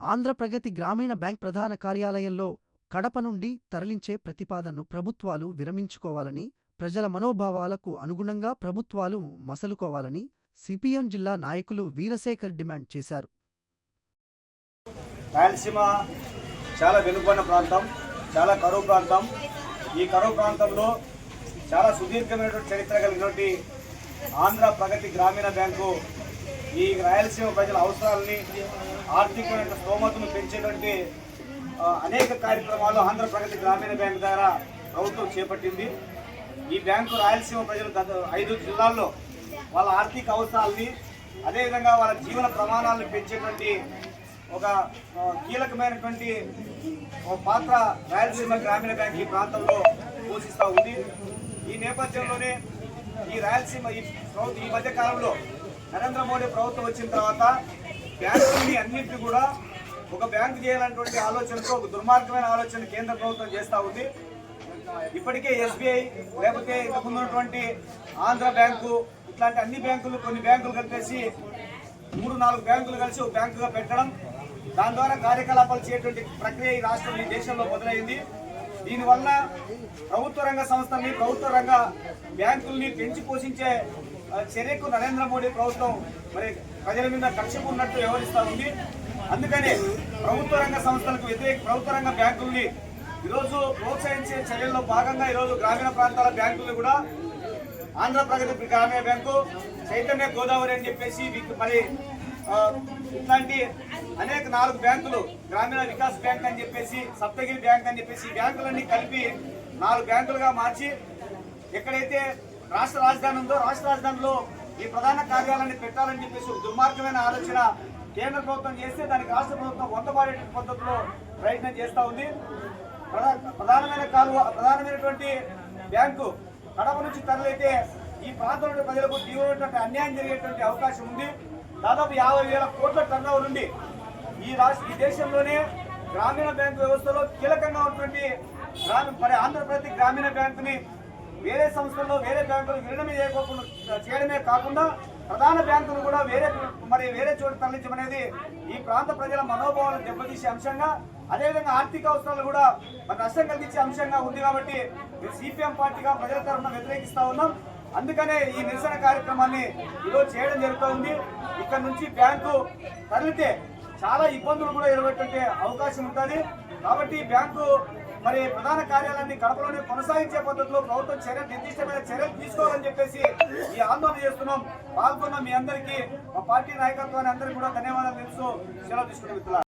ఆంధ్రప్రగతి గ్రామీణ బ్యాంక్ ప్రధాన కార్యాలయంలో కడప నుండి తరలించే ప్రతిపాదనను ప్రభుత్వాలు విరమించుకోవాలని ప్రజల మనోభావాలకు అనుగుణంగా ప్రభుత్వాలు మసలుకోవాలని సిపిఎం జిల్లా నాయకులు వీరశేఖర్ డిమాండ్ చేశారు. రాయలసీమ చాలా వెనుకబడిన ప్రాంతం చాలా కరువు ప్రాంతం. ఈ కరువు ప్రాంతంలో చాలా సుదీర్ఘమైనటువంటి చరిత్ర కలిగినటువంటి ఆంధ్ర ప్రగతి గ్రామీణ బ్యాంకు ఈ రాయలసీమ ప్రజల అవసరాలని ఆర్థికమైన స్తోమతను పెంచేటువంటి అనేక కార్యక్రమాలు ఆంధ్ర ప్రగతి గ్రామీణ బ్యాంక్ ద్వారా ప్రభుత్వం చేపట్టింది. ఈ బ్యాంకు రాయలసీమ ప్రజలు ఐదు జిల్లాల్లో వాళ్ళ ఆర్థిక అవసరాలని అదేవిధంగా వాళ్ళ జీవన ప్రమాణాలను పెంచేటువంటి ఒక కీలకమైనటువంటి ఒక పాత్ర రాయలసీమ గ్రామీణ బ్యాంక్ ఈ ప్రాంతంలో పోషిస్తూ ఉంది. ఈ నేపథ్యంలోనే ఈ రాయలసీమ ఈ ప్రభుత్వం ఈ మధ్య కాలంలో నరేంద్ర మోడీ ప్రభుత్వం వచ్చిన తర్వాత బ్యాంకుల్ని అన్నింటినీ కూడా ఒక బ్యాంకు చేయాలన్నటువంటి ఆలోచనతో ఒక దుర్మార్గమైన ఆలోచన కేంద్ర ప్రభుత్వం చేస్తూ ఉంది. ఇప్పటికే ఎస్బీఐ లేకపోతే ఇంతకు ఉన్నటువంటి ఆంధ్ర బ్యాంకు ఇట్లాంటి అన్ని బ్యాంకులు కొన్ని బ్యాంకులు కలిపేసి మూడు నాలుగు బ్యాంకులు కలిసి ఒక బ్యాంకుగా పెట్టడం దాని ద్వారా కార్యకలాపాలు చేయటువంటి ప్రక్రియ ఈ రాష్ట్రం ఈ దేశంలో మొదలైంది. దీనివల్ల ప్రభుత్వ రంగ సంస్థల్ని ప్రభుత్వ రంగ బ్యాంకుల్ని పెంచి పోషించే చర్యకు నరేంద్ర మోడీ ప్రభుత్వం మరి ప్రజల మీద కక్షకు ఉన్నట్టు వ్యవహరిస్తూ ఉంది. అందుకనే ప్రభుత్వ రంగ సంస్థలకు వ్యతిరేక ప్రభుత్వ రంగ బ్యాంకుల్ని ఈరోజు ప్రోత్సహించే చర్యల్లో భాగంగా ఈరోజు గ్రామీణ ప్రాంతాల బ్యాంకులు కూడా ఆంధ్ర ప్రగతి గ్రామీణ బ్యాంకు చైతన్య గోదావరి అని చెప్పేసి మరి ఇట్లాంటి అనేక నాలుగు బ్యాంకులు గ్రామీణ వికాస్ బ్యాంక్ అని చెప్పేసి సప్తగిరి బ్యాంక్ అని చెప్పేసి ఈ బ్యాంకులన్నీ కలిపి నాలుగు బ్యాంకులుగా మార్చి ఎక్కడైతే రాష్ట్ర రాజధాని ఉందో రాష్ట్ర రాజధానిలో ఈ ప్రధాన కార్యాలయాన్ని పెట్టాలని చెప్పేసి దుర్మార్గమైన ఆలోచన కేంద్ర ప్రభుత్వం చేస్తే దానికి రాష్ట్ర ప్రభుత్వం వంతపాడే పద్ధతిలో ప్రయత్నం చేస్తూ ఉంది. ప్రధానమైన కాలువ ప్రధానమైనటువంటి బ్యాంకు కడప నుంచి తరలితే ఈ ప్రాంతంలో ప్రజలకు తీవ్రమైనటువంటి అన్యాయం జరిగేటువంటి అవకాశం ఉంది. దాదాపు యాభై వేల కోట్ల టర్నోవర్ ఉంది. ఈ రాష్ట్ర ఈ దేశంలోనే గ్రామీణ బ్యాంకు వ్యవస్థలో కీలకంగా ఉన్నటువంటి గ్రామీణ మరి ఆంధ్రప్రదేశ్ గ్రామీణ బ్యాంకుని వేరే సంస్థల్లో వేరే బ్యాంకులు విలీనం చేయకోకుండా చేయడమే కాకుండా ప్రధాన బ్యాంకును కూడా వేరే మరి వేరే చోటు తరలించమనేది ఈ ప్రాంత ప్రజల మనోభావాలను దెబ్బతీసే అంశంగా అదేవిధంగా ఆర్థిక అవసరాలు కూడా మరి నష్టం కలిగించే అంశంగా ఉంది కాబట్టి సిపిఎం పార్టీగా ప్రజల తరఫున వ్యతిరేకిస్తూ ఉన్నాం. అందుకనే ఈ నిరసన కార్యక్రమాన్ని ఈరోజు చేయడం జరుగుతూ ఉంది. ఇక్కడ నుంచి బ్యాంకు తరలితే చాలా ఇబ్బందులు కూడా ఎదురబెట్టే అవకాశం ఉంటుంది. కాబట్టి బ్యాంకు మరి ప్రధాన కార్యాలయాన్ని కడపలోనే కొనసాగించే పద్ధతిలో ప్రభుత్వం చర్య నిర్దిష్టమైన చర్యలు తీసుకోవాలని చెప్పేసి ఈ ఆందోళన చేస్తున్నాం. పాల్గొన్న మీ అందరికీ మా పార్టీ నాయకత్వాన్ని అందరికీ కూడా ధన్యవాదాలు తెలుసు సెలవు తీసుకునే మిత్రులారా.